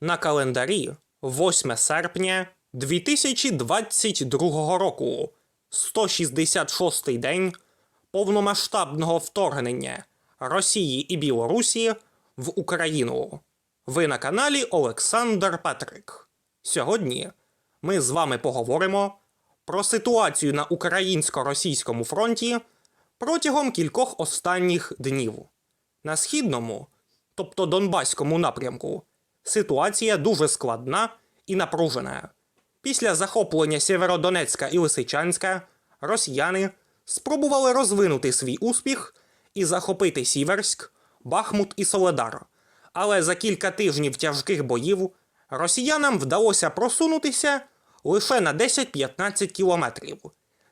На календарі 8 серпня 2022 року, 166-й день повномасштабного вторгнення Росії і Білорусі в Україну. Ви на каналі Олександр Петрик. Сьогодні ми з вами поговоримо про ситуацію на українсько-російському фронті протягом кількох останніх днів. На східному, тобто Донбаському напрямку, ситуація дуже складна і напружена. Після захоплення Сєвєродонецька і Лисичанська росіяни спробували розвинути свій успіх і захопити Сіверськ, Бахмут і Соледар. Але за кілька тижнів тяжких боїв росіянам вдалося просунутися лише на 10-15 кілометрів.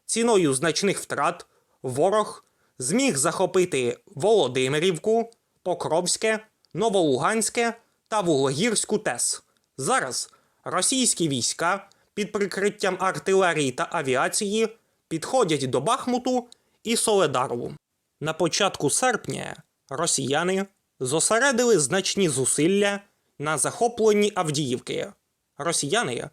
Ціною значних втрат ворог зміг захопити Володимирівку, Покровське, Новолуганське та Вуглегірську ТЕС. Зараз російські війська під прикриттям артилерії та авіації підходять до Бахмуту і Соледару. На початку серпня росіяни зосередили значні зусилля на захопленні Авдіївки. Росіяни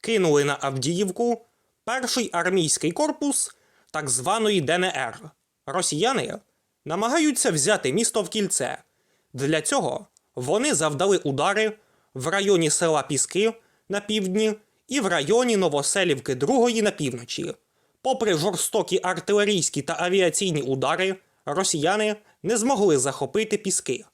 кинули на Авдіївку перший армійський корпус так званої ДНР. Росіяни намагаються взяти місто в кільце. Для цього вони завдали удари в районі села Піски на півдні і в районі Новоселівки Другої на півночі. Попри жорстокі артилерійські та авіаційні удари, росіяни не змогли захопити піски.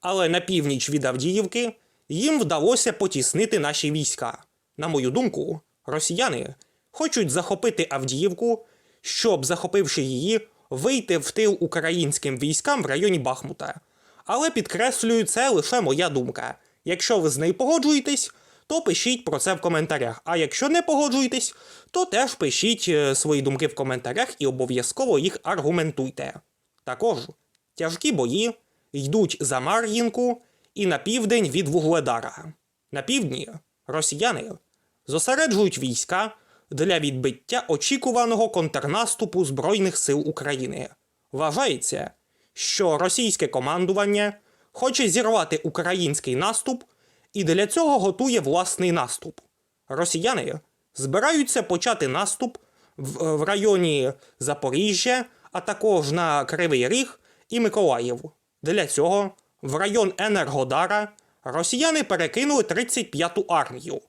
Але на північ від Авдіївки їм вдалося потіснити наші війська. На мою думку, росіяни хочуть захопити Авдіївку, щоб, захопивши її, вийти в тил українським військам в районі Бахмута. Але підкреслюю, це лише моя думка. Якщо ви з нею погоджуєтесь, то пишіть про це в коментарях. А якщо не погоджуєтесь, то теж пишіть е, свої думки в коментарях і обов'язково їх аргументуйте. Також тяжкі бої йдуть за Мар'їнку і на південь від Вугледара. На півдні росіяни зосереджують війська для відбиття очікуваного контрнаступу Збройних сил України. Вважається, що російське командування хоче зірвати український наступ і для цього готує власний наступ. Росіяни збираються почати наступ в, в районі Запоріжжя, а також на Кривий Ріг і Миколаїв. Для цього в район Енергодара росіяни перекинули 35-ту армію,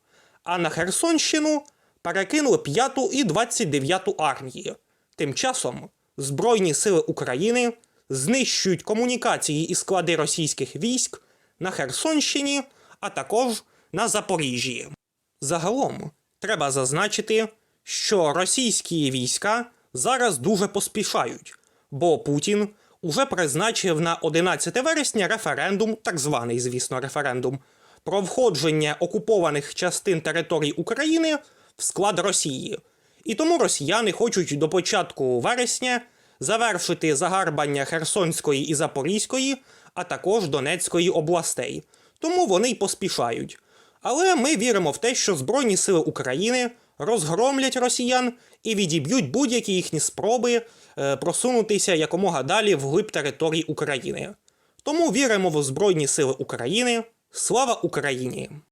а на Херсонщину перекинули 5-ту і 29-ту армії. Тим часом Збройні сили України знищують комунікації і склади російських військ на Херсонщині, а також на Запоріжжі. Загалом треба зазначити, що російські війська зараз дуже поспішають, бо Путін уже призначив на 11 вересня референдум, так званий, звісно, референдум, про входження окупованих частин територій України в склад Росії. І тому росіяни хочуть до початку вересня завершити загарбання Херсонської і Запорізької, а також Донецької областей. Тому вони й поспішають. Але ми віримо в те, що Збройні сили України розгромлять росіян і відіб'ють будь-які їхні спроби е, просунутися якомога далі вглиб територій України. Тому віримо в Збройні сили України. Слава Україні!